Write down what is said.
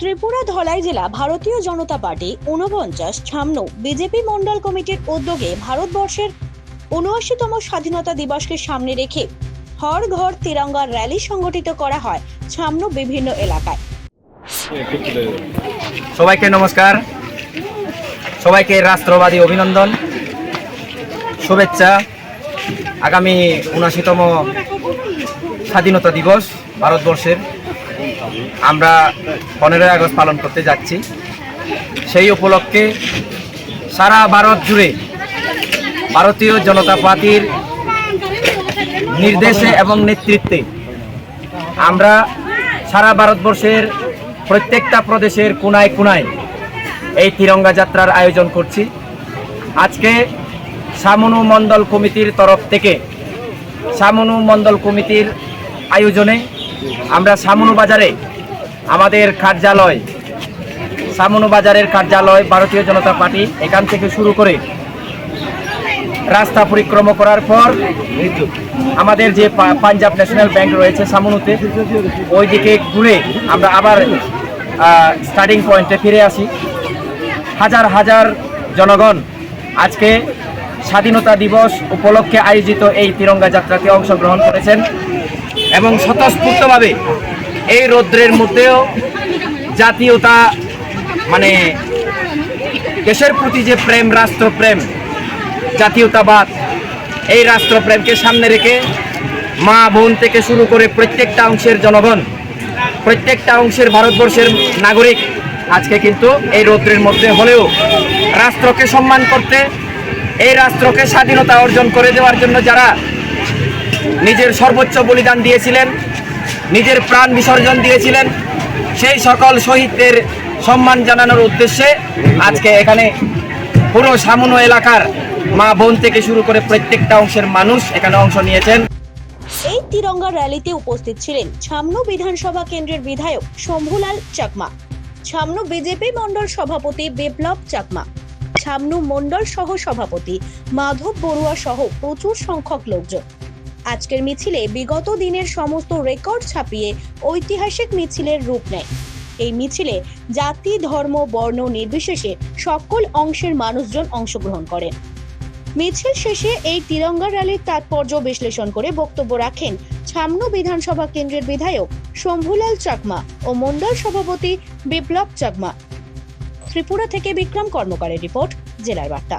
ত্রিপুরা ধলাই জেলা ভারতীয় জনতা পার্টি ঊনপঞ্চাশ ছামনু বিজেপি মন্ডল কমিটির উদ্যোগে ভারতবর্ষের উনআশিতম স্বাধীনতা দিবসকে সামনে রেখে হর ঘর তিরঙ্গা র্যালি সংগঠিত করা হয় ছামনু বিভিন্ন এলাকায়। সবাইকে নমস্কার। সবাইকে রাষ্ট্রবাদী অভিনন্দন, শুভেচ্ছা। আগামী উনআশিতম স্বাধীনতা দিবস ভারতবর্ষের। আমরা পনেরোই আগস্ট পালন করতে যাচ্ছি। সেই উপলক্ষে সারা ভারত জুড়ে ভারতীয় জনতা পার্টির নির্দেশে এবং নেতৃত্বে আমরা সারা ভারতবর্ষের প্রত্যেকটা প্রদেশের কোনায় কোনায় এই তিরঙ্গা যাত্রার আয়োজন করছি। আজকে সামনু মণ্ডল কমিটির তরফ থেকে সামনু মণ্ডল কমিটির আয়োজনে আমরা সামনু বাজারে, আমাদের কার্যালয়, সামনু বাজারের কার্যালয়, ভারতীয় জনতা পার্টি, এখান থেকে শুরু করে রাস্তা পরিক্রমা করার পর আমাদের যে পাঞ্জাব ন্যাশনাল ব্যাংক রয়েছে সামনুতে ওই দিকে ঘুরে আমরা আবার স্টার্টিং পয়েন্টে ফিরে আসি। হাজার হাজার জনগণ আজকে স্বাধীনতা দিবস উপলক্ষে আয়োজিত এই তিরঙ্গা যাত্রাতে অংশগ্রহণ করেছেন। এবং স্বতঃস্ফূর্তভাবে এই রৌদ্রের মধ্যেও জাতীয়তা মানে দেশের প্রতি যে প্রেম, রাষ্ট্রপ্রেম, জাতীয়তাবাদ, এই রাষ্ট্রপ্রেমকে সামনে রেখে মা বোন থেকে শুরু করে প্রত্যেকটা অংশের জনগণ, প্রত্যেকটা অংশের ভারতবর্ষের নাগরিক আজকে কিন্তু এই রৌদ্রের মধ্যে হলেও রাষ্ট্রকে সম্মান করতে, এই রাষ্ট্রকে স্বাধীনতা অর্জন করে দেওয়ার জন্য যারা নিজের সর্বোচ্চ বলিদান দিয়েছিলেন, নিজের প্রাণ বিসর্জন দিয়েছিলেন। সেই সকল শহীদদের সম্মান জানানোর উদ্দেশ্যে আজকে এখানে পুরো সামনো এলাকার মা বোন থেকে শুরু করে প্রত্যেকটা অংশের মানুষ এখানে অংশ নিয়েছেন। এই তিরঙ্গা র্যালিতে উপস্থিত ছিলেন ছামনু বিধানসভা কেন্দ্রের বিধায়ক শম্ভুলাল চাকমা, ছামনু বিজেপি মন্ডল সভাপতি বিপ্লব চাকমা, ছামনু মন্ডল সহ সভাপতি মাধব বড়ুয়া সহ প্রচুর সংখ্যক লোকজন। আজকের মিছিলে বিগত দিনের সমস্ত রেকর্ড ছাপিয়ে ঐতিহাসিক মিছিলের রূপ নেয়। এই মিছিলে জাতি, ধর্ম, বর্ণ নির্বিশেষে সকল অংশের মানুষজন অংশগ্রহণ করেন মিছিল শেষে এই তিরঙ্গা র্যালির তাৎপর্য বিশ্লেষণ করে বক্তব্য রাখেন ছামনু বিধানসভা কেন্দ্রের বিধায়ক শম্ভুলাল চাকমা ও মন্ডল সভাপতি বিপ্লব চাকমা। ত্রিপুরা থেকে বিক্রম কর্মকারের রিপোর্ট, জেলার বার্তা।